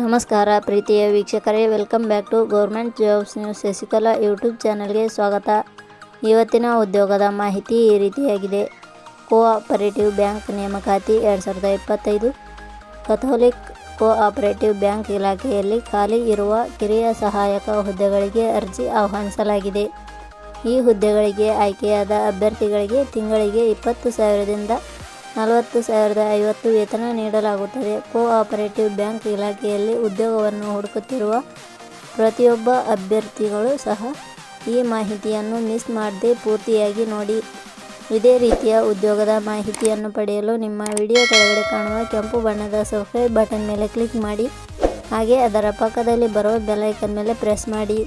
ನಮಸ್ಕಾರ ಪ್ರೀತಿಯ ವೀಕ್ಷಕರೇ welcome back to government jobs news Shashikala YouTube ಚಾನಲ್ಗೆ ಸ್ವಾಗತ. ಇವತ್ತಿನ ಉದ್ಯೋಗದ ಮಾಹಿತಿ ಈ ರೀತಿಯಾಗಿದೆ. ಕೋಆಪರೇಟಿವ್ ಬ್ಯಾಂಕ್ ನೇಮಕಾತಿ ಎರಡು ಸಾವಿರದ ಇಪ್ಪತ್ತೈದು. ಕಥೋಲಿಕ್ ಕೋಆಪರೇಟಿವ್ ಬ್ಯಾಂಕ್ ಇಲಾಖೆಯಲ್ಲಿ ಖಾಲಿ ಇರುವ ಕಿರಿಯ ಸಹಾಯಕ ಹುದ್ದೆಗಳಿಗೆ ಅರ್ಜಿ ಆಹ್ವಾನಿಸಲಾಗಿದೆ. ಈ ಹುದ್ದೆಗಳಿಗೆ ಆಯ್ಕೆಯಾದ ಅಭ್ಯರ್ಥಿಗಳಿಗೆ ತಿಂಗಳಿಗೆ ಇಪ್ಪತ್ತು ಸಾವಿರದಿಂದ ನಲವತ್ತು ಸಾವಿರದ ಐವತ್ತು ವೇತನ ನೀಡಲಾಗುತ್ತದೆ. ಕೋಆಪರೇಟಿವ್ ಬ್ಯಾಂಕ್ ಇಲಾಖೆಯಲ್ಲಿ ಉದ್ಯೋಗವನ್ನು ಹುಡುಕುತ್ತಿರುವ ಪ್ರತಿಯೊಬ್ಬ ಅಭ್ಯರ್ಥಿಗಳು ಸಹ ಈ ಮಾಹಿತಿಯನ್ನು ಮಿಸ್ ಮಾಡದೆ ಪೂರ್ತಿಯಾಗಿ ನೋಡಿ. ಇದೇ ರೀತಿಯ ಉದ್ಯೋಗದ ಮಾಹಿತಿಯನ್ನು ಪಡೆಯಲು ನಿಮ್ಮ ವಿಡಿಯೋ ಕೆಳಗಡೆ ಕಾಣುವ ಕೆಂಪು ಬಣ್ಣದ ಸಬ್ಸ್ಕ್ರೈಬ್ ಬಟನ್ ಮೇಲೆ ಕ್ಲಿಕ್ ಮಾಡಿ. ಹಾಗೆ ಅದರ ಪಕ್ಕದಲ್ಲಿ ಬರುವ ಬೆಲೈಕನ್ ಮೇಲೆ ಪ್ರೆಸ್ ಮಾಡಿ.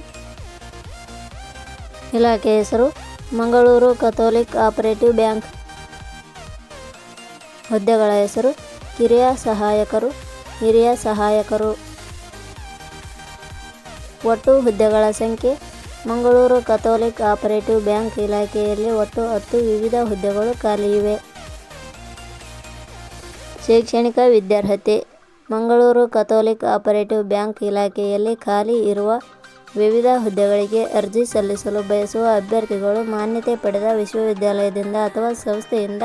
ಇಲಾಖೆ ಹೆಸರು, ಮಂಗಳೂರು ಕಥೋಲಿಕ್ ಆಪರೇಟಿವ್ ಬ್ಯಾಂಕ್. ಹುದ್ದೆಗಳ ಹೆಸರು ಕಿರಿಯ ಸಹಾಯಕರು, ಹಿರಿಯ ಸಹಾಯಕರು. ಒಟ್ಟು ಹುದ್ದೆಗಳ ಸಂಖ್ಯೆ, ಮಂಗಳೂರು ಕಥೋಲಿಕ್ ಆಪರೇಟಿವ್ ಬ್ಯಾಂಕ್ ಇಲಾಖೆಯಲ್ಲಿ ಒಟ್ಟು ಹತ್ತು ವಿವಿಧ ಹುದ್ದೆಗಳು ಖಾಲಿ ಇವೆ. ಶೈಕ್ಷಣಿಕ ವಿದ್ಯಾರ್ಹತೆ, ಮಂಗಳೂರು ಕಥೋಲಿಕ್ ಆಪರೇಟಿವ್ ಬ್ಯಾಂಕ್ ಇಲಾಖೆಯಲ್ಲಿ ಖಾಲಿ ಇರುವ ವಿವಿಧ ಹುದ್ದೆಗಳಿಗೆ ಅರ್ಜಿ ಸಲ್ಲಿಸಲು ಬಯಸುವ ಅಭ್ಯರ್ಥಿಗಳು ಮಾನ್ಯತೆ ಪಡೆದ ವಿಶ್ವವಿದ್ಯಾಲಯದಿಂದ ಅಥವಾ ಸಂಸ್ಥೆಯಿಂದ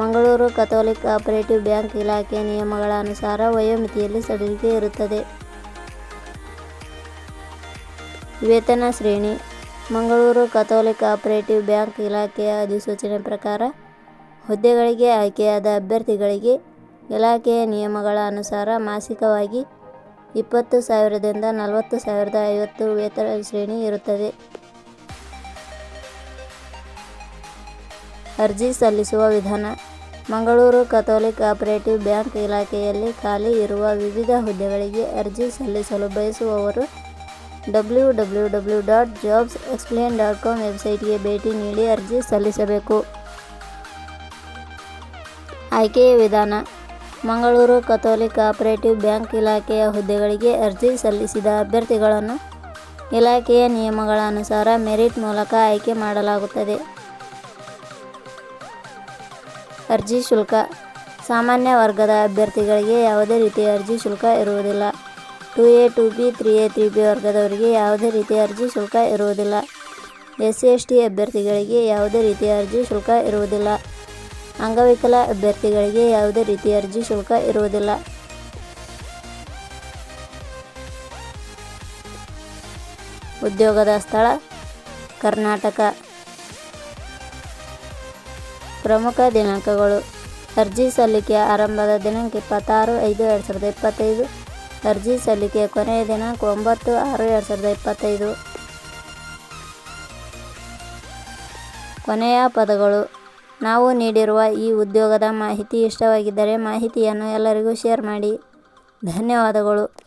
ಮಂಗಳೂರು ಕಥೋಲಿಕ್ ಆಪರೇಟಿವ್ ಬ್ಯಾಂಕ್ ಇಲಾಖೆ ನಿಯಮಗಳ ಅನುಸಾರ ವಯೋಮಿತಿಯಲ್ಲಿ ಸಡಿಲಿಕೆ ಇರುತ್ತದೆ. ವೇತನ ಶ್ರೇಣಿ, ಮಂಗಳೂರು ಕಥೋಲಿಕ್ ಆಪರೇಟಿವ್ ಬ್ಯಾಂಕ್ ಇಲಾಖೆಯ ಅಧಿಸೂಚನೆ ಪ್ರಕಾರ ಹುದ್ದೆಗಳಿಗೆ ಆಯ್ಕೆಯಾದ ಅಭ್ಯರ್ಥಿಗಳಿಗೆ ಇಲಾಖೆಯ ನಿಯಮಗಳ ಅನುಸಾರ ಮಾಸಿಕವಾಗಿ ಇಪ್ಪತ್ತು ಸಾವಿರದಿಂದ ನಲವತ್ತು ಸಾವಿರದ ಐವತ್ತು ವೇತನ ಶ್ರೇಣಿ ಇರುತ್ತದೆ. ಅರ್ಜಿ ಸಲ್ಲಿಸುವ ವಿಧಾನ. ಮಂಗಳೂರು ಕಥೋಲಿಕ್ ಆಪರೇಟಿವ್ ಬ್ಯಾಂಕ್ ಇಲಾಖೆಯಲ್ಲಿ ಖಾಲಿ ಇರುವ ವಿವಿಧ ಹುದ್ದೆಗಳಿಗೆ ಅರ್ಜಿ ಸಲ್ಲಿಸಲು ಬಯಸುವವರು W W W dot jobs explain dot com ವೆಬ್ಸೈಟ್ಗೆ ಭೇಟಿ ನೀಡಿ ಅರ್ಜಿ ಸಲ್ಲಿಸಬೇಕು. ಆಯ್ಕೆಯ ವಿಧಾನ. ಮಂಗಳೂರು ಕಥೋಲಿಕ್ ಆಪರೇಟಿವ್ ಬ್ಯಾಂಕ್ ಇಲಾಖೆಯ ಹುದ್ದೆಗಳಿಗೆ ಅರ್ಜಿ ಸಲ್ಲಿಸಿದ ಅಭ್ಯರ್ಥಿಗಳನ್ನು ಇಲಾಖೆಯ ನಿಯಮಗಳ ಅನುಸಾರ ಮೆರಿಟ್ ಮೂಲಕ ಆಯ್ಕೆ ಮಾಡಲಾಗುತ್ತದೆ. ಅರ್ಜಿ ಶುಲ್ಕ. ಸಾಮಾನ್ಯ ವರ್ಗದ ಅಭ್ಯರ್ಥಿಗಳಿಗೆ ಯಾವುದೇ ರೀತಿಯ ಅರ್ಜಿ ಶುಲ್ಕ ಇರುವುದಿಲ್ಲ. Two A two B three A three B ವರ್ಗದವರಿಗೆ ಯಾವುದೇ ರೀತಿಯ ಅರ್ಜಿ ಶುಲ್ಕ ಇರುವುದಿಲ್ಲ. ಎಸ್ ಸಿ ಎಸ್ ಟಿ ಅಭ್ಯರ್ಥಿಗಳಿಗೆ ಯಾವುದೇ ರೀತಿಯ ಅರ್ಜಿ ಶುಲ್ಕ ಇರುವುದಿಲ್ಲ. ಅಂಗವಿಕಲ ಅಭ್ಯರ್ಥಿಗಳಿಗೆ ಯಾವುದೇ ರೀತಿಯ ಅರ್ಜಿ ಶುಲ್ಕ ಇರುವುದಿಲ್ಲ. ಉದ್ಯೋಗದ ಸ್ಥಳ, ಕರ್ನಾಟಕ. ಪ್ರಮುಖ ದಿನಾಂಕಗಳು. ಅರ್ಜಿ ಸಲ್ಲಿಕೆಯ ಆರಂಭದ ದಿನಾಂಕ ಇಪ್ಪತ್ತಾರು ಐದು ಎರಡು ಸಾವಿರದ ಇಪ್ಪತ್ತೈದು. ಅರ್ಜಿ ಸಲ್ಲಿಕೆಯ ಕೊನೆಯ ದಿನಾಂಕ ಒಂಬತ್ತು ಆರು ಎರಡು ಸಾವಿರದ ಇಪ್ಪತ್ತೈದು. ಕೊನೆಯ ಪದಗಳು. ನಾವು ನೀಡಿರುವ ಈ ಉದ್ಯೋಗದ ಮಾಹಿತಿ ಇಷ್ಟವಾಗಿದ್ದರೆ ಮಾಹಿತಿಯನ್ನು ಎಲ್ಲರಿಗೂ ಶೇರ್ ಮಾಡಿ. ಧನ್ಯವಾದಗಳು.